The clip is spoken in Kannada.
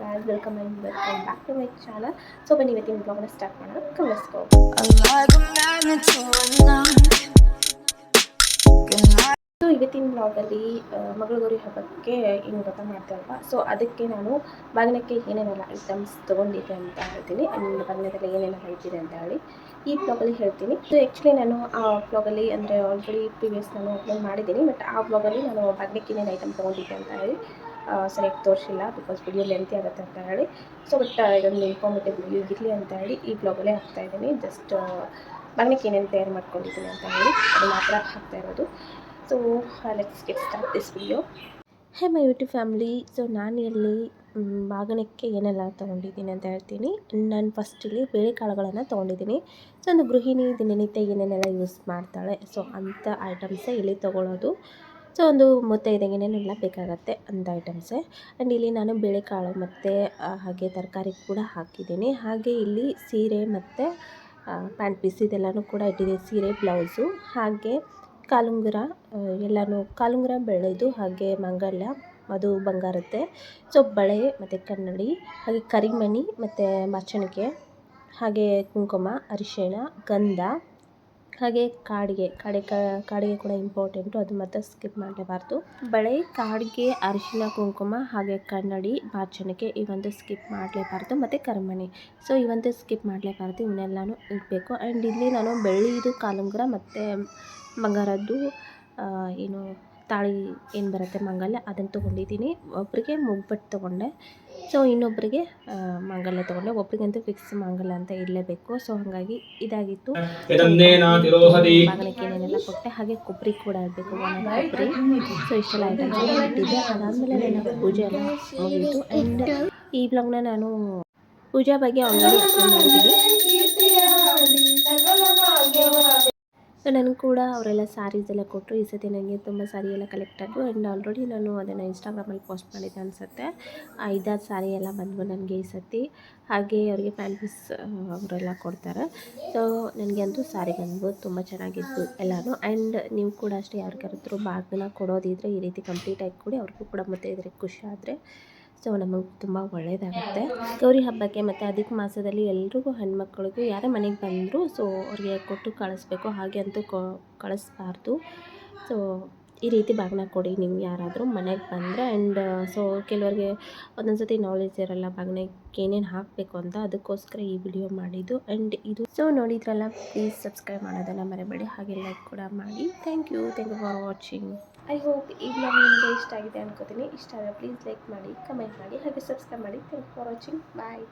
Guys welcome and welcome back to my channel so ಬನ್ನಿ, ಇವತ್ತಿನ ಬ್ಲಾಗ್ನ ಸ್ಟಾರ್ಟ್ ಮಾಡೋಣ. Night. ಸೊ ಇವತ್ತಿನ ಬ್ಲಾಗಲ್ಲಿ ಮಂಗಳಗೌರಿ ಹಬ್ಬಕ್ಕೆ ಏನು ವ್ರತ ಮಾಡ್ತೇವಲ್ವ? ಸೊ ಅದಕ್ಕೆ ನಾನು ಬಾಗಿನಕ್ಕೆ ಏನೇನೆಲ್ಲ ಐಟಮ್ಸ್ ತೊಗೊಂಡಿದ್ದೆ ಅಂತ ಹೇಳ್ತೀನಿ. ಆ್ಯಂಡ್ ಬಾಗಿನದಲ್ಲಿ ಏನೇನೆಲ್ಲ ಇಟ್ಟಿದೆ ಅಂತ ಹೇಳಿ ಈ ಬ್ಲಾಗಲ್ಲಿ ಹೇಳ್ತೀನಿ. ಸೊ ಆ್ಯಕ್ಚುಲಿ ನಾನು ಆ ಬ್ಲಾಗಲ್ಲಿ ಅಂದರೆ ಆಲ್ರೆಡಿ ಪ್ರಿವಿಯಸ್ ನಾನು ಅಪ್ಲೋಡ್ ಮಾಡಿದ್ದೀನಿ. ಬಟ್ ಆ ಬ್ಲಾಗಲ್ಲಿ ನಾನು ಬಾಗಿನಕ್ಕೆ ಏನೇನು ಐಟಮ್ ತೊಗೊಂಡಿದ್ದೆ ಅಂತ ಹೇಳಿ ಸರಿಯಾಗಿ ತೋರಿಸಿಲ್ಲ ಬಿಕಾಸ್ ವಿಡಿಯೋ ಲೆಂತಿ ಆಗುತ್ತೆ ಅಂತ ಹೇಳಿ. ಸೊ ಬಟ್ ಇದೊಂದು ಇನ್ಫಾರ್ಮೇಟಿವ್ ವಿಡಿಯೋ ಇರಲಿ ಅಂತ ಹೇಳಿ ಈ ಬ್ಲಾಗಲ್ಲೇ ಹಾಕ್ತಾ ಇದ್ದೀನಿ. ಜಸ್ಟ್ ಬಾಗಿನಕ್ಕೆ ಏನೇನು ತಯಾರು ಮಾಡ್ಕೊಂಡಿದ್ದೀನಿ ಅಂತ ಹೇಳಿ. ಅದು ಮಾತ್ರ ಹಾಕ್ತಾ ಇರೋದು. So let's get start this video hey my YouTube family so ನಾನು ಇಲ್ಲಿ ಬಾಗಣಕ್ಕೆ ಏನೆಲ್ಲ ತೊಗೊಂಡಿದ್ದೀನಿ ಅಂತ ಹೇಳ್ತೀನಿ. ನಾನು ಫಸ್ಟ್ ಇಲ್ಲಿ ಬೇಳೆಕಾಳುಗಳನ್ನು ತೊಗೊಂಡಿದ್ದೀನಿ. ಸೊ ಒಂದು ಗೃಹಿಣಿ ದಿನನಿತ್ಯ ಏನೇನೆಲ್ಲ ಯೂಸ್ ಮಾಡ್ತಾಳೆ. ಸೊ ಅಂಥ ಐಟಮ್ಸೇ ಇಲ್ಲಿ ತೊಗೊಳ್ಳೋದು ಸೊ, ಒಂದು ಮುತ್ತೈದೆಗೆ ಏನೇನೆಲ್ಲ ಬೇಕಾಗತ್ತೆ ಅಂಥ ಐಟಮ್ಸೇ ಆ್ಯಂಡ್ ಇಲ್ಲಿ ನಾನು ಬೇಳೆಕಾಳು ಮತ್ತು ಹಾಗೆ ತರಕಾರಿ ಕೂಡ ಹಾಕಿದ್ದೀನಿ. ಹಾಗೆ ಇಲ್ಲಿ ಸೀರೆ ಮತ್ತು ಪ್ಯಾಂಟ್ ಪೀಸ್ ಇದೆಲ್ಲನೂ ಕೂಡ ಇಟ್ಟಿದ್ದೀನಿ. ಸೀರೆ ಬ್ಲೌಸು ಹಾಗೆ ಕಾಲುಂಗುರ ಎಲ್ಲನೂ, ಕಾಲುಂಗುರ ಬೆಳೆದು ಹಾಗೆ ಮಂಗಲ್ಯ, ಅದು ಬಂಗಾರತ್ತೆ ಸೊ, ಬಳೆ ಮತ್ತು ಕನ್ನಡಿ, ಹಾಗೆ ಕರಿಮಣಿ ಮತ್ತು ಮಚ್ಚಣಿಕೆ, ಹಾಗೆ ಕುಂಕುಮ, ಅರಿಶಿಣ, ಗಂಧ ಹಾಗೆ ಕಾಡಿಗೆ ಕಾಡಿಗೆ ಕಾಡಿಗೆ ಕೂಡ ಇಂಪಾರ್ಟೆಂಟು ಅದು ಮತ್ತೆ ಸ್ಕಿಪ್ ಮಾಡಲೇಬಾರ್ದು ಬಳೆ, ಕಾಡಿಗೆ, ಅರಿಶಿನ, ಕುಂಕುಮ ಹಾಗೆ ಕನ್ನಡಿ ಬಾಚಣಿಕೆ ಇವಂತೂ ಸ್ಕಿಪ್ ಮಾಡಲೇಬಾರ್ದು. ಮತ್ತು ಕರ್ಮಣಿ. So ಇವಂತೂ skip ಮಾಡಲೇಬಾರ್ದು. ಇವನ್ನೆಲ್ಲನೂ ಇಡಬೇಕು. ಆ್ಯಂಡ್ ಇಲ್ಲಿ ನಾನು ಬೆಳ್ಳಿದು ಕಾಲುಂಗುರ ಮತ್ತು ಬಂಗಾರದ್ದು ಏನು ತಾಳಿ ಏನು ಬರುತ್ತೆ ಮಂಗಲ್ಯ ಅದನ್ನು ತೊಗೊಂಡಿದ್ದೀನಿ. ಒಬ್ಬರಿಗೆ ಮುಗ್ಬಟ್ಟು ತೊಗೊಂಡೆ. ಸೊ ಇನ್ನೊಬ್ಬರಿಗೆ ಮಂಗಲ್ಯ ತೊಗೊಂಡೆ. ಒಬ್ರಿಗಂತೂ ಫಿಕ್ಸ್ ಮಂಗಲ್ಯ ಅಂತ ಇರಲೇಬೇಕು. ಸೊ ಹಾಗಾಗಿ ಇದಾಗಿತ್ತು. ಏನೇನೆಲ್ಲ ಕೊಟ್ಟೆ ಹಾಗೆ ಕೊಬ್ಬರಿ ಕೂಡ ಇರಬೇಕು ಕೊಬ್ಬರಿ. ಸೊ ಇಷ್ಟೆಲ್ಲ ಐಟಮ್ಸ್ ಇಟ್ಟಿದ್ದೆ. ಅದಾದಮೇಲೆ ನನ್ನ ಪೂಜೆ ಎಲ್ಲ ಹೋಗಿತ್ತು. ಆ್ಯಂಡ್ ಈ ಬ್ಲಾಗ್ನ ನಾನು ಪೂಜಾ ಬಗ್ಗೆ ಆಲ್ರೆಡಿ ಅಪ್ಲೋಡ್ ಮಾಡಿದ್ದೀನಿ. ಸೊ ನನಗೆ ಕೂಡ ಅವರೆಲ್ಲ ಸ್ಯಾರೀಸ್ ಎಲ್ಲ ಕೊಟ್ಟರು ಈ ಸತಿ ನನಗೆ ತುಂಬ ಸ್ಯಾರಿ ಎಲ್ಲ ಕಲೆಕ್ಟ್ ಆಯಿತು ಆ್ಯಂಡ್ ಆಲ್ರೆಡಿ ನಾನು ಅದನ್ನು ಇನ್ಸ್ಟಾಗ್ರಾಮಲ್ಲಿ ಪೋಸ್ಟ್ ಮಾಡಿದ್ದೆ ಅನಿಸುತ್ತೆ. ಐದಾರು ಸ್ಯಾರಿ ಎಲ್ಲ ಬಂದವು ನನಗೆ ಈ ಸತಿ. ಹಾಗೆ ಅವರಿಗೆ ಪ್ಯಾಂಟ್ ಪೀಸ್ ಅವರೆಲ್ಲ ಕೊಡ್ತಾರೆ. ಸೊ ನನಗೆ ಅಂತೂ ಸ್ಯಾರಿ ಬಂದವು. ತುಂಬ ಚೆನ್ನಾಗಿತ್ತು ಎಲ್ಲನೂ. ಆ್ಯಂಡ್ ನೀವು ಕೂಡ ಅಷ್ಟೇ ಯಾರಿಗಾದ್ರು ಬಾಗಿನ ಕೊಡೋದಿದ್ರೆ ಈ ರೀತಿ ಕಂಪ್ಲೀಟಾಗಿ ಕೊಡಿ. ಅವ್ರಿಗೂ ಕೂಡ ಮತ್ತೆ ಇದ್ರೆ ಖುಷಿ ಆದರೆ. ಸೊ ನಮಗೆ ತುಂಬ ಒಳ್ಳೆಯದಾಗುತ್ತೆ ಗೌರಿ ಹಬ್ಬಕ್ಕೆ ಮತ್ತು ಅಧಿಕ ಮಾಸದಲ್ಲಿ ಎಲ್ರಿಗೂ ಹೆಣ್ಮಕ್ಳಿಗೂ ಯಾರೇ ಮನೆಗೆ ಬಂದರೂ, ಸೊ ಅವ್ರಿಗೆ ಕೊಟ್ಟು ಕಳಿಸ್ಬೇಕು. ಹಾಗೆ ಅಂತೂ ಕಳಿಸ್ಬಾರ್ದು. ಸೊ ಈ ರೀತಿ ಬಾಗಿನ ಕೊಡಿ ನೀವು ಯಾರಾದರೂ ಮನೆಗೆ ಬಂದರೆ. ಆ್ಯಂಡ್ ಸೊ ಕೆಲವರಿಗೆ ಒಂದೊಂದು ಸತಿ ನಾಲೆಜ್ ಇರಲ್ಲ ಬಾಗಿನಕ್ಕೆ ಏನೇನು ಹಾಕಬೇಕು ಅಂತ ಅದಕ್ಕೋಸ್ಕರ ಈ ವಿಡಿಯೋ ಮಾಡಿದ್ದು. ಆ್ಯಂಡ್ ಇದು ಸೊ ನೋಡಿದ್ರಲ್ಲ ಪ್ಲೀಸ್ ಸಬ್ಸ್ಕ್ರೈಬ್ ಮಾಡೋದನ್ನು ಮರಿಬೇಡಿ. ಹಾಗೆ ಲೈಕ್ ಕೂಡ ಮಾಡಿ. Thank you thank you for watching I hope ಈ ಬ್ಲಾಗ್ ನಿಮಗೆ ಇಷ್ಟ ಆಗಿದೆ ಅನ್ಕೋತೀನಿ. ಇಷ್ಟ ಆದರೆ ಪ್ಲೀಸ್ ಲೈಕ್ ಮಾಡಿ ಕಮೆಂಟ್ ಮಾಡಿ, ಹಾಗೆ ಸಬ್ಸ್ಕ್ರೈಬ್ ಮಾಡಿ. Thank you for watching bye